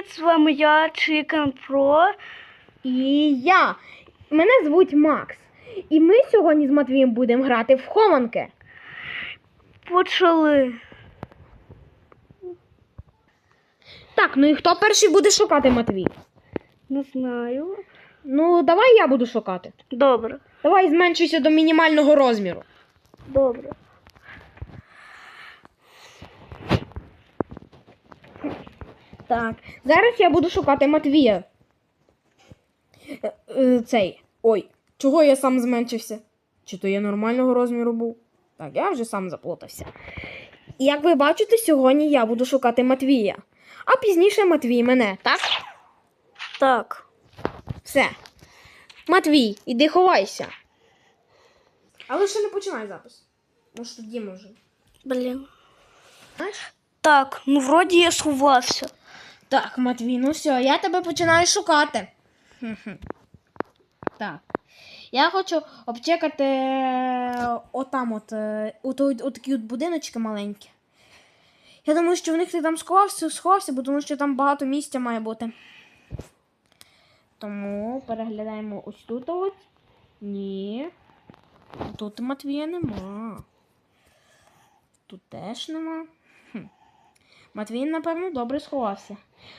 привіт! З вами я, Chicken Pro. І я. Мене звуть Макс. І ми сьогодні з Матвієм будемо грати в хованки. Почали. Так, ну і хто перший буде шукати Матвій? Не знаю. Ну, давай я буду шукати. Добре. Давай зменшуйся до мінімального розміру. Добре. Так, зараз я буду шукати Матвія. Е, е, Цей. Ой, чого я сам зменшився? Чи то я нормального розміру був? Так, я вже сам заплутався. Як ви бачите, сьогодні я буду шукати Матвія. А пізніше Матвій мене, так? Так. Все. Матвій, іди ховайся. Але ще не починай запис. Може тоді може. Блін. Так, ну вроді я сховався. Так, Матвій, ну все, я тебе починаю шукати. Так. Я хочу обчекати е, отам от, от, от, от такі от будиночки маленькі. Я думаю, що в них ти там сховався, сховався, бо тому що там багато місця має бути. Тому переглядаємо ось тут от. Ні. Тут Матвія нема. Тут теж нема. Хм. Матвій, напевно, добре сховався.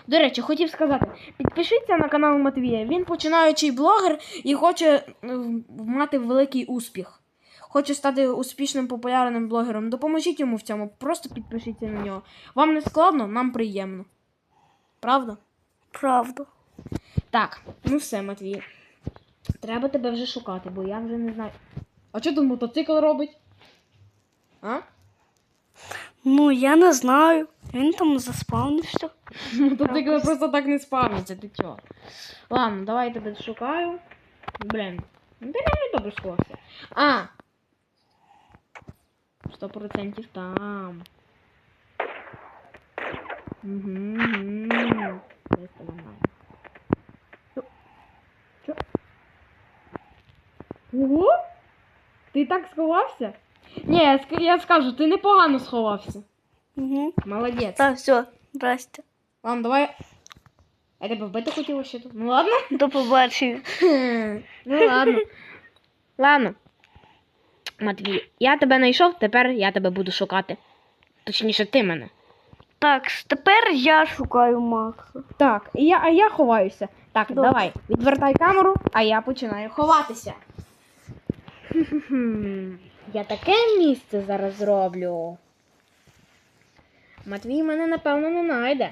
До речі, хотів сказати, підпишіться на канал Матвія. Він починаючий блогер і хоче е, мати великий успіх. Хоче стати успішним популярним блогером. Допоможіть йому в цьому, просто підпишіться на нього. Вам не складно, нам приємно. Правда? Правда. Так, ну все, Матвій. Треба тебе вже шукати, бо я вже не знаю. А що тут мотоцикл робить? А? Ну, я не знаю. Він там заспавнився. Мотоцикли просто так не спавняться, ти чого? Ладно, давай я тебе шукаю. Блін. Ну ти не добре сховався. А! Сто процентів там. Угу, угу. Там нормально. Що? Що? Ого? Ти так сховався? Ні, я, ск- я скажу, ти непогано сховався. Угу. Молодець. Так, все, здрасте. Ладно, давай. А тебе вбити хотіла ще тут? Ну ладно. До побачення. Ну ладно. Ладно. Матвій, я тебе знайшов, тепер я тебе буду шукати. Точніше, ти мене. Так, тепер я шукаю Макса. Так, і я, а я ховаюся. Так, Добре. давай, відвертай камеру, а я починаю ховатися. Хм-хм-хм. Я таке місце зараз зроблю. Матвій мене, напевно, не знайде.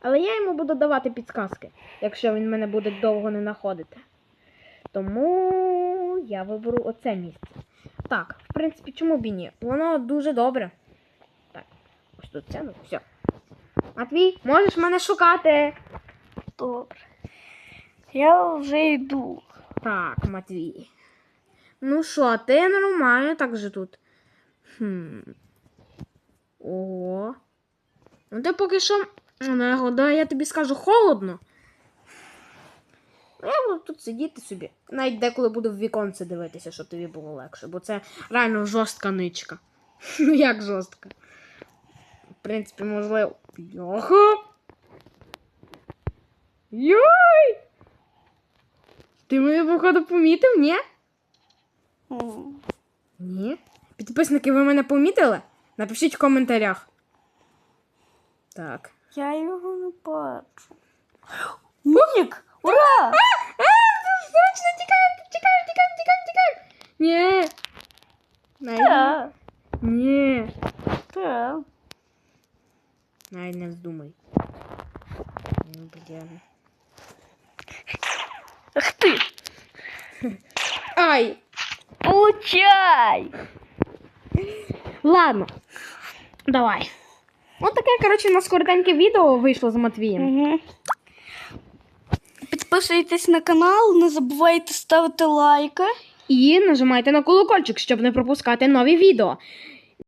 Але я йому буду давати підсказки, якщо він мене буде довго не знаходити. Тому я виберу оце місце. Так, в принципі, чому б і ні? Воно дуже добре. Так, ось тут це, ну все. Матвій, можеш мене шукати. Добре. Я вже йду. Так, Матвій. Ну що, ти нормально так же тут. Хм. Ого. Ну ти поки що. Ну, да, я тобі скажу холодно. Ну, Я буду тут сидіти собі. Навіть деколи буду в віконце дивитися, щоб тобі було легше, бо це реально жорстка ничка. Ну як жорстка? В принципі, можливо. Йоха! Йой! Ти мене, походу, помітив, ні? М. Ні. Підписники, ви мене помітили? Напишіть в коментарях. Так. Я його не бачу. Нік! Ура! Срочно тікаємо, тікаємо, тікаємо, тікаємо, тікаємо. Ні. Навіть... Так, Ні. так. Навіть не вздумай. Ну, блін. Ах ти! Ай! Получай! Ладно. Давай. От таке, коротше, у нас коротеньке відео вийшло з Матвієм. Угу. Підписуйтесь на канал, не забувайте ставити лайки. І нажимайте на колокольчик, щоб не пропускати нові відео.